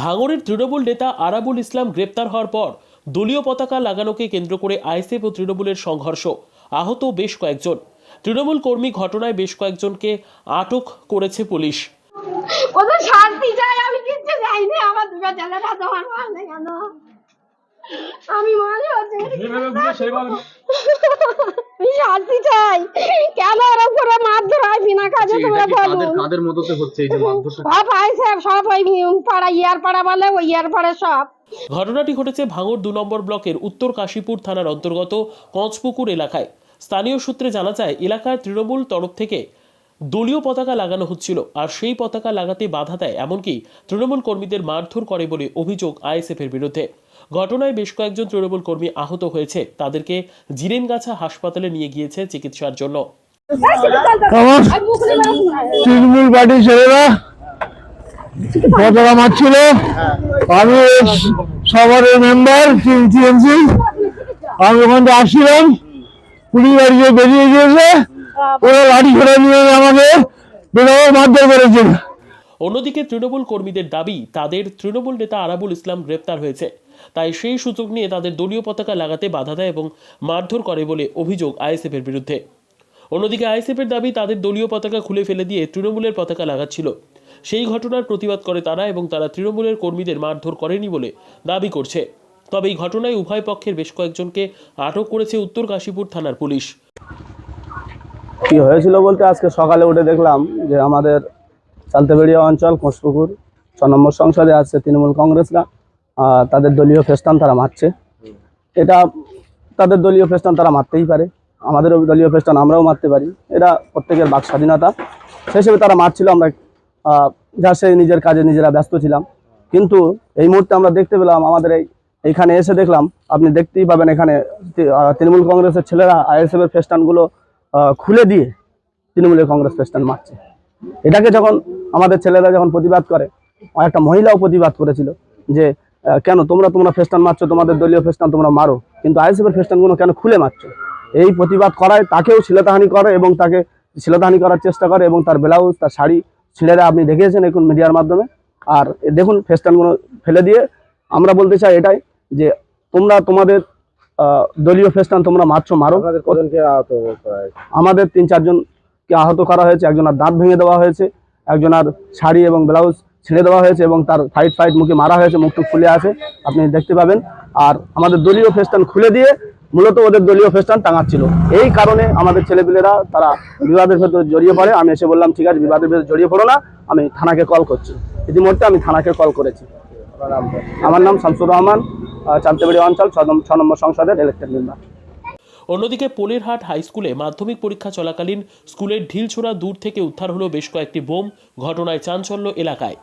ভাঙড়ের তৃণমূল নেতা আরাবুল ইসলাম গ্রেপ্তার হওয়ার পর দলীয় পতাকা লাগানোকে কেন্দ্র করে আইএসএফ ও তৃণমূলের সংঘর্ষ। আহত বেশ কয়েকজন। তৃণমূল কর্মী ঘটনায় বেশ কয়েকজনকে আটক করেছে পুলিশ। শান্তি চাই? আমি কিচ্ছু চাইনি আমার দুটো ছেলেরা তোমার মারলে কেন? আমি মনে হচ্ছে আমি শান্তি চাই। কেন এরকম মারধর হয় বিনা কাজে? তোমরা বলো। কাদের কাদের হচ্ছে এই যে মারধরটা? সব আইসে সব ওই পাড়া ইয়ার পাড়া বলে ওই ইয়ার পাড়া সব। ঘটনাটি ঘটেছে ভাঙড় দু নম্বর ব্লকের উত্তর কাশীপুর থানার অন্তর্গত কঁচপুকুর এলাকায়। স্থানীয় সূত্রে জানা যায় এলাকার তৃণমূল তরফ থেকে দলীয় পতাকা লাগানো হচ্ছিল আর সেই পতাকা লাগাতে বাধা দেয় এমনকি তৃণমূল কর্মীদের মারধর করে বলে অভিযোগ আইএসএফের বিরুদ্ধে। ঘটনায় বেশ কয়েকজন তৃণমূল কর্মী আহত হয়েছে তাদেরকে জিরেনগাছা হাসপাতালে নিয়ে গিয়েছে চিকিৎসার জন্য। আমার তৃণমূল পার্টির ছেলেরা পতাকা মারছিল। আমি সবার মেম্বার টিএমসি আমি ওখান থেকে আসছিলাম। পুলিশ গাড়ি যে বেরিয়ে গিয়েছে। ওরা লাঠি ফেলে নিয়ে আমাকে বেরোবো মারধর করেছিল। অন্যদিকে তৃণমূল কর্মীদের দাবি, তাদের তৃণমূল নেতা আরাবুল ইসলাম গ্রেপ্তার হয়েছে। তাই সেই সুযোগ নিয়ে তাদের দলীয় পতাকা লাগাতে বাধা দেয় এবং মারধর করে বলে অভিযোগ আইএসএফের বিরুদ্ধে। অন্যদিকে আইএসএফের দাবি তাদের দলীয় পতাকা খুলে ফেলে দিয়ে তৃণমূলের পতাকা লাগাচ্ছিল। সেই ঘটনার প্রতিবাদ করে তারা এবং তারা তৃণমূলের কর্মীদের মারধর করেনি বলে দাবি করছে। তবে এই ঘটনায় উভয় পক্ষের বেশ কয়েকজনকে আটক করেছে উত্তর কাশীপুর থানার পুলিশ। কি হয়েছিল বলতে আজকে সকালে উঠে দেখলাম যে আমাদের চালতেবেড়িয়া অঞ্চল কোষপুকুর ছ নম্বর সংসদে আছে তৃণমূল কংগ্রেসরা তাদের দলীয় ফেস্টান তারা মারছে। এটা তাদের দলীয় ফেস্টান তারা মারতেই পারে। আমাদেরও দলীয় ফেস্টান আমরাও মারতে পারি। এটা প্রত্যেকের বাক স্বাধীনতা। সেই হিসেবে তারা মারছিল, আমরা যা সে নিজের কাজে নিজেরা ব্যস্ত ছিলাম। কিন্তু এই মুহূর্তে আমরা দেখতে পেলাম, আমাদের এই, এইখানে এসে দেখলাম, আপনি দেখতেই পাবেন এখানে তৃণমূল কংগ্রেসের ছেলেরা আইএসএফ এর ফেস্টানগুলো খুলে দিয়ে তৃণমূলের কংগ্রেস ফেস্টান মারছে। এটাকে যখন আমাদের ছেলেরা যখন প্রতিবাদ করে, একটা মহিলাও প্রতিবাদ করেছিল যে কেন তোমরা তোমরা ফেস্টান মারছো, তোমাদের দলীয় ফেস্টান তোমরা মারো, কিন্তু আইএসএফের ফেস্টানগুলো কেন খুলে মারছো? এই প্রতিবাদ করায় তাকেও শিলতাহানি করে এবং তাকে শিলতাহানি করার চেষ্টা করে এবং তার ব্লাউজ তার শাড়ি ছেলেরা আপনি দেখিয়েছেন এখন মিডিয়ার মাধ্যমে। আর দেখুন ফেস্টানগুলো ফেলে দিয়ে আমরা বলতে চাই এটাই যে তোমরা তোমাদের দলীয় ফেস্টান তোমরা মারছো মারো। আমাদের তিন চারজনকে আহত করা হয়েছে। একজনের দাঁত ভেঙে দেওয়া হয়েছে একজনের শাড়ি এবং ব্লাউজ ছিঁড়ে দেওয়া হয়েছে এবং তার ফাইট ফাইট মুখে মারা হয়েছে মুখটুক খুলে আছে আপনি দেখতে পাবেন। আর আমাদের দলীয় ফেস্টান খুলে দিয়ে মূলত ওদের দলীয় ফেস্টান টাঙাচ্ছিল। এই কারণে আমাদের ছেলেপিলেরা তারা বিবাদের ভেতরে জড়িয়ে পড়ে। আমি এসে বললাম, ঠিক আছে, বিবাদের ভেতরে জড়িয়ে পড়ো না, আমি থানাকে কল করছি। ইতিমধ্যে আমি থানাকে কল করেছি। আমার নাম শামসুর রহমান চান্তাবাড়ি অঞ্চল, ছ নম্বর সংসদের ইলেকটেড মেম্বার অন্যদিকে পোলেরহাট হাই স্কুলে মাধ্যমিক পরীক্ষা চলাকালীন স্কুলের ঢিলছোড়া দূর থেকে উদ্ধার হলো বেশ কয়েকটি বোম। ঘটনায় চাঞ্চল্য এলাকায়।